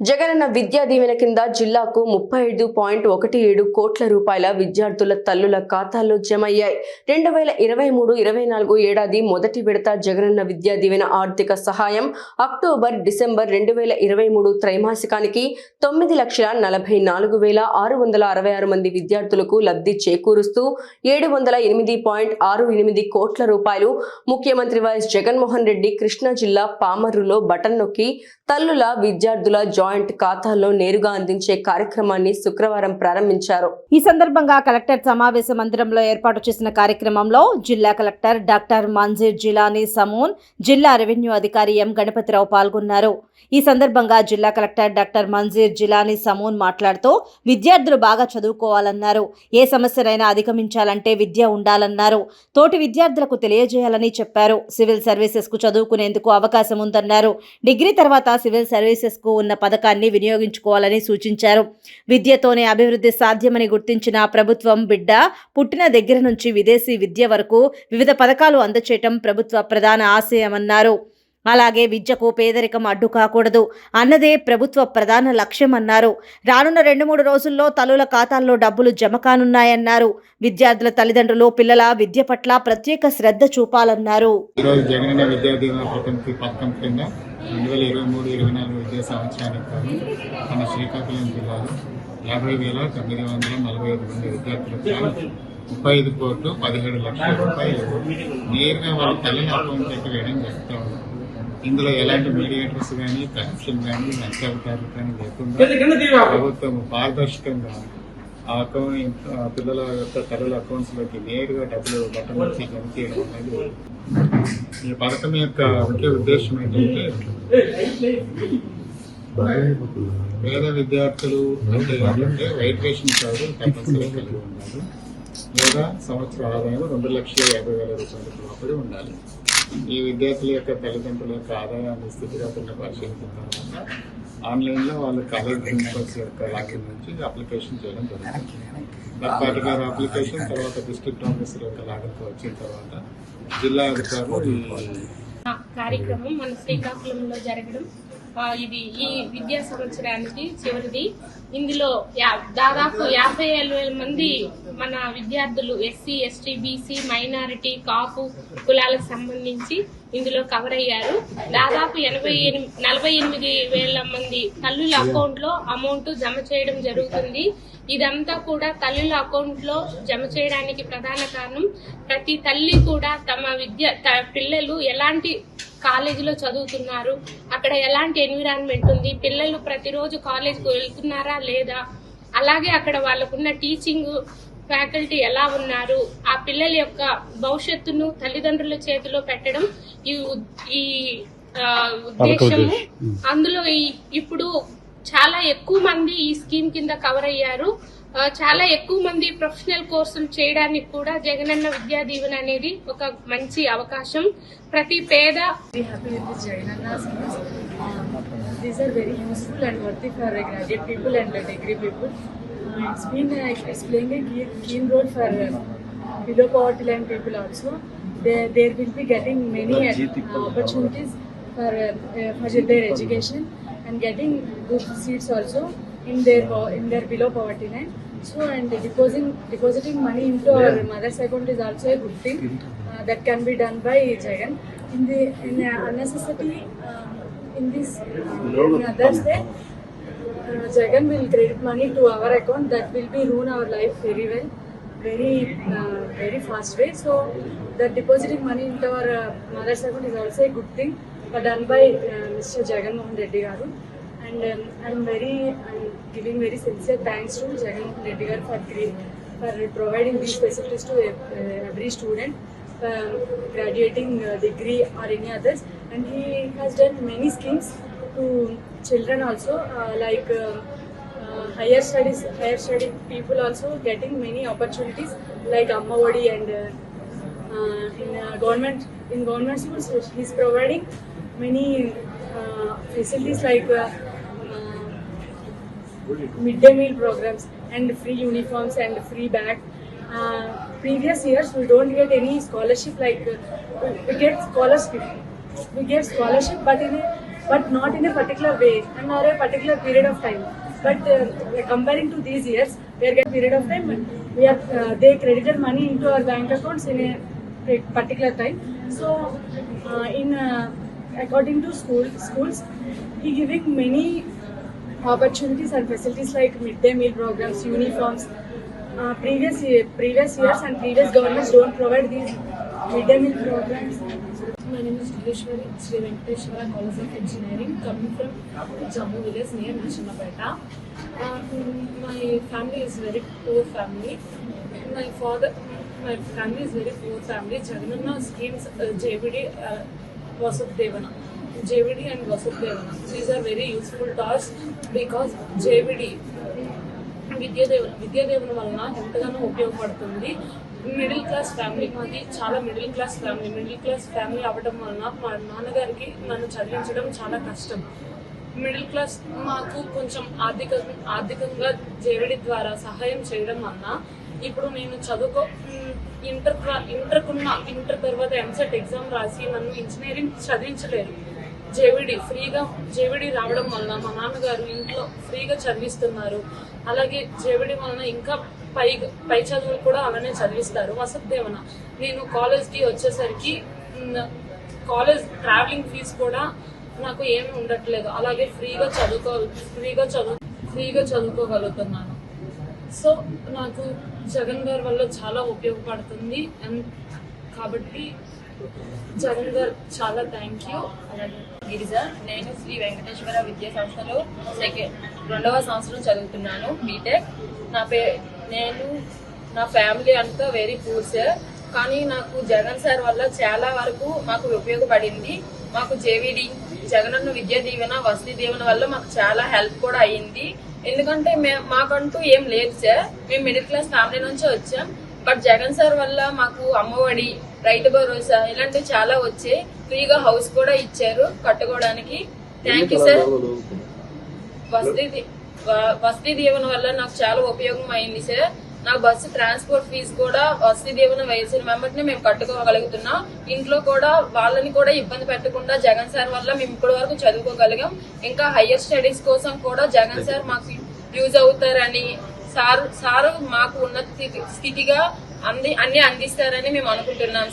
జగనన్న విద్యా దీవెన కింద జిల్లాకు ముప్పై ఐదు పాయింట్ ఒకటి ఏడు కోట్ల రూపాయల విద్యార్థుల తల్లుల ఖాతాల్లో జమ అయ్యాయి రెండు వేల ఇరవై మూడు ఇరవై నాలుగు ఏడాది మొదటి విడత జగనన్న విద్యా దీవెన ఆర్థిక సహాయం అక్టోబర్ డిసెంబర్ రెండు వేల ఇరవై మూడు త్రైమాసికానికి తొమ్మిది లక్షల నలభై నాలుగు వేల ఆరు వందల అరవై ఆరు మంది విద్యార్థులకు లబ్ధి చేకూరుస్తూ ఏడు వందల ఎనిమిది పాయింట్ ఆరు ఎనిమిది కోట్ల రూపాయలు ముఖ్యమంత్రి వైఎస్ జగన్మోహన్ రెడ్డి కృష్ణా జిల్లా పామర్రులో బటన్ నొక్కి తల్లుల విద్యార్థుల జాయింట్ ఖాతాల్లో నేరుగా అందించే కార్యక్రమాన్ని శుక్రవారం ప్రారంభించారు. ఈ సందర్భంగా కలెక్టర్ సమావేశ మందిరంలో ఏర్పాటు చేసిన కార్యక్రమంలో జిల్లా కలెక్టర్ డాక్టర్ మంజీర్ జిలానీ సమూన్ జిల్లా రెవెన్యూ అధికారి ఎం గణపతిరావు పాల్గొన్నారు. ఈ సందర్భంగా జిల్లా కలెక్టర్ డాక్టర్ మంజీర్ జిలానీ సమూన్ మాట్లాడుతూ విద్యార్థులు బాగా చదువుకోవాలన్నారు. ఏ సమస్యనైనా అధిగమించాలంటే విద్య ఉండాలన్నారు. తోటి విద్యార్థులకు తెలియజేయాలని చెప్పారు. సివిల్ సర్వీసెస్కు చదువుకునేందుకు అవకాశం ఉందన్నారు. డిగ్రీ తర్వాత సివిల్ సర్వీసెస్కు ఉన్న పథకాన్ని వినియోగించుకోవాలని సూచించారు. విద్యతోనే అభివృద్ధి సాధ్యమని గుర్తించిన ప్రభుత్వం బిడ్డ పుట్టిన దగ్గర నుంచి విదేశీ విద్య వరకు వివిధ పథకాలు అందచేయటం ప్రభుత్వ ప్రధాన ఆశయమన్నారు. అలాగే విద్యకు పేదరికం అడ్డు కాకూడదు. అన్నదే ప్రభుత్వ ప్రధాన లక్ష్యమన్నారు. రానున్న రెండు మూడు రోజుల్లో తల్లుల ఖాతాల్లో డబ్బులు జమ కానున్నాయన్నారు. విద్యార్థుల తల్లిదండ్రులు పిల్లల విద్య పట్ల ప్రత్యేక శ్రద్ధ చూపాలన్నారు. రెండు వేల ఇరవై మూడు ఇరవై నాలుగు విద్యా సంవత్సరానికి గాను మన శ్రీకాకుళం జిల్లాలో యాభై వేల తొమ్మిది వందల నలభై ఐదు మంది విద్యార్థులకు ముప్పై ఐదు కోట్లు పదిహేడు లక్షల రూపాయలు నేరుగా వాళ్ళ తల్లి అకౌంట్లోకి వేయడం జరుగుతూ ఉంది. ఇందులో ఎలాంటి మీడియేటర్స్ కానీ కనెక్షన్ కానీ లంచాధికారులు కానీ లేకుండా ప్రభుత్వం పారదర్శకంగా ఆ అకౌంట్ పిల్లల యొక్క తల్లుల అకౌంట్స్లోకి నేరుగా డబ్బులు బట్టలు వచ్చి జమ చేయడం అనేది ఈ పథకం యొక్క ముఖ్య ఉద్దేశం ఏంటంటే పేద విద్యార్థులు అంటే ఏంటంటే వైట్ రేషన్ కార్డు తప్పనిసరిగా కలిగి ఉండాలి. లేదా సంవత్సర ఆదాయం రెండు లక్షల యాభై వేల రూపాయల లోపలి ఉండాలి. ఈ విద్యార్థుల యొక్క తల్లిదండ్రుల యొక్క ఆదాయాన్ని స్థితిగతులను పరిశీలించిన తర్వాత ఆన్లైన్లో వాళ్ళు కాలేజ్ ప్రిన్సిపల్స్ యొక్క లాగిన్ నుంచి అప్లికేషన్ చేయడం జరుగుతుంది. పర్టికులర్ అప్లికేషన్ తర్వాత డిస్ట్రిక్ట్ ఆఫీసర్ యొక్క లాగిన్కి వచ్చిన తర్వాత జిల్లా అధికారులు కార్యక్రమం మన శ్రీకాకుళంలో జరగడం. ఇది ఈ విద్యా సంవత్సరానికి చివరిది. ఇందులో యా- దాదాపు యాభై ఏడు వేల మంది మన విద్యార్థులు SC ST BC minority Kapu కులాలకు సంబంధించి ఇందులో కవర్ అయ్యారు. దాదాపు ఎనభై ఎనిమిది నలభై ఎనిమిది వేల మంది తల్లుల అకౌంట్లో అమౌంట్ జమ చేయడం జరుగుతుంది. ఇదంతా కూడా తల్లుల అకౌంట్లో జమ చేయడానికి ప్రధాన కారణం ప్రతి తల్లి కూడా తమ విద్య పిల్లలు ఎలాంటి కాలేజీలో చదువుతున్నారు. అక్కడ ఎలాంటి ఎన్విరాన్మెంట్ ఉంది? పిల్లలు ప్రతిరోజు కాలేజీకి వెళ్తున్నారా లేదా? అలాగే అక్కడ వాళ్ళకున్న టీచింగ్ ఫ్యాకల్టీ ఎలా ఉన్నారు? ఆ పిల్లల యొక్క భవిష్యత్తును తల్లిదండ్రుల చేతిలో పెట్టడం ఈ ఈ ఉద్దేశము. అందులో ఇప్పుడు చాలా ఎక్కువ మంది ఈ స్కీమ్ కింద కవర్ అయ్యారు. చాలా ఎక్కువ మంది ప్రొఫెషనల్ కోర్సులు చేయడానికి కూడా జగనన్న విద్యా దీవెన అనేది ఒక మంచి అవకాశం. ప్రతి పేద these are very useful and worthy for people and degree people it's been it's playing for below poverty line people also there will be getting many opportunities for for their education and getting good seats also in their in their below poverty line. So and depositing depositing money into our mother's account is also a good thing uh, that can be done by Jagan. In the in uh, unnecessity um, in this uh, in others day, uh, Jagan will credit money to our account that will be ruin our life very well, very uh, very fast way. So that depositing money into our uh, mother's account is also a good thing, but done by uh, Mr. Jagan Mohan Reddy Garu. And um, I'm very I'm giving very sincere thanks to Jagan Reddy for cre- for providing these facilities to uh, every student. Graduating uh, degree or any others and he has done many schemes to children also uh, like uh, uh, higher studies higher study people also getting many opportunities like Amma Odi and uh, in government in government schools he's providing many facilities like midday meal programs and free uniforms and free bag. Uh, previous years we don't get any scholarship like uh, we get scholarship. We get scholarship, but in a but not in a particular way and or a particular period of time. But uh, comparing to these years, we are getting period of time. We are uh, they credited money into our bank accounts in a particular time. So, uh, in uh, according to school schools, he giving many opportunities and facilities like midday meal programs, uniforms. Uh, previous previous years and previous governments don't provide these midday meal programs. My name is Dileshwari Sri Venkateshwara College of Engineering, coming from Jammu village near Nashanapeta. Uh, my family is very poor family. My father, my family is very poor family. Jagananna schemes, uh, JVD, uh, Vasudh Devana. JVD and Vasudh Devana. These are very useful tasks because JVD Vidya Deevena Vidya Deevena వలన ఎంతగానో ఉపయోగపడుతుంది. Middle class family మాది చాలా middle class family middle class family అవ్వడం వలన మా నాన్నగారికి నన్ను చదివించడం చాలా కష్టం. మిడిల్ క్లాస్ మాకు కొంచెం ఆర్థిక ఆర్థికంగా జేవిడి ద్వారా సహాయం చేయడం వలన ఇప్పుడు నేను చదువుకో ఇంటర్ ఇంటర్కున్న ఇంటర్ తర్వాత ఎంసెట్ ఎగ్జామ్ రాసి నన్ను ఇంజనీరింగ్ చదివించలేరు జేవిడి ఫ్రీగా జేవిడి రావడం వలన మా నాన్నగారు ఇంట్లో ఫ్రీగా చదివిస్తున్నారు. అలాగే జేవిడి వలన ఇంకా పై పై చదువులు కూడా అలానే చదివిస్తారు. వసతిదేవన నేను కాలేజ్కి వచ్చేసరికి కాలేజ్ ట్రావెలింగ్ ఫీజు కూడా నాకు ఏమీ ఉండట్లేదు. అలాగే ఫ్రీగా చదువుకో ఫ్రీగా చదువు ఫ్రీగా చదువుకోగలుగుతున్నాను. సో నాకు జగన్ గారి వల్ల చాలా ఉపయోగపడుతుంది. కాబట్టి జగన్ గారు చాలా థ్యాంక్ యూ అలాగే గిరిజ నేను శ్రీ వెంకటేశ్వర విద్యా సంస్థలో సెకండ్ రెండవ సంవత్సరం చదువుతున్నాను బీటెక్ నా పే నేను నా ఫ్యామిలీ అంతా వెరీ పూర్ సార్ కానీ నాకు జగన్ సార్ వల్ల చాలా వరకు మాకు ఉపయోగపడింది. మాకు జేవిడి జగనన్న విద్యా దీవెన వసతి దీవెన వల్ల మాకు చాలా హెల్ప్ కూడా అయ్యింది. ఎందుకంటే మే- మాకంటూ ఏం లేదు సార్ మేము మిడిల్ క్లాస్ ఫ్యామిలీ నుంచి వచ్చాం. బట్ జగన్ సార్ వల్ల మాకు అమ్మఒడి రైతు భరోసా ఇలాంటివి చాలా వచ్చాయి ఫ్రీగా హౌస్ కూడా ఇచ్చారు కట్టుకోవడానికి. థ్యాంక్ యూ సార్ వసతి వసతి దీవెన వల్ల నాకు చాలా ఉపయోగం అయింది సార్ నా బస్సు ట్రాన్స్పోర్ట్ ఫీజు కూడా వసతి దీవెన వేసిన వెంబటినే మేము కట్టుకోగలుగుతున్నాం. ఇంట్లో కూడా వాళ్ళని కూడా ఇబ్బంది పెట్టకుండా జగన్ సార్ వల్ల మేము ఇప్పటి వరకు చదువుకోగలిగాం. ఇంకా హయ్యర్ స్టడీస్ కోసం కూడా జగన్ సార్ మాకు యూజ్ అవుతారని సారు సారు మాకు ఉన్న స్థితిగా అంది అన్ని అందిస్తారని మేము అనుకుంటున్నాం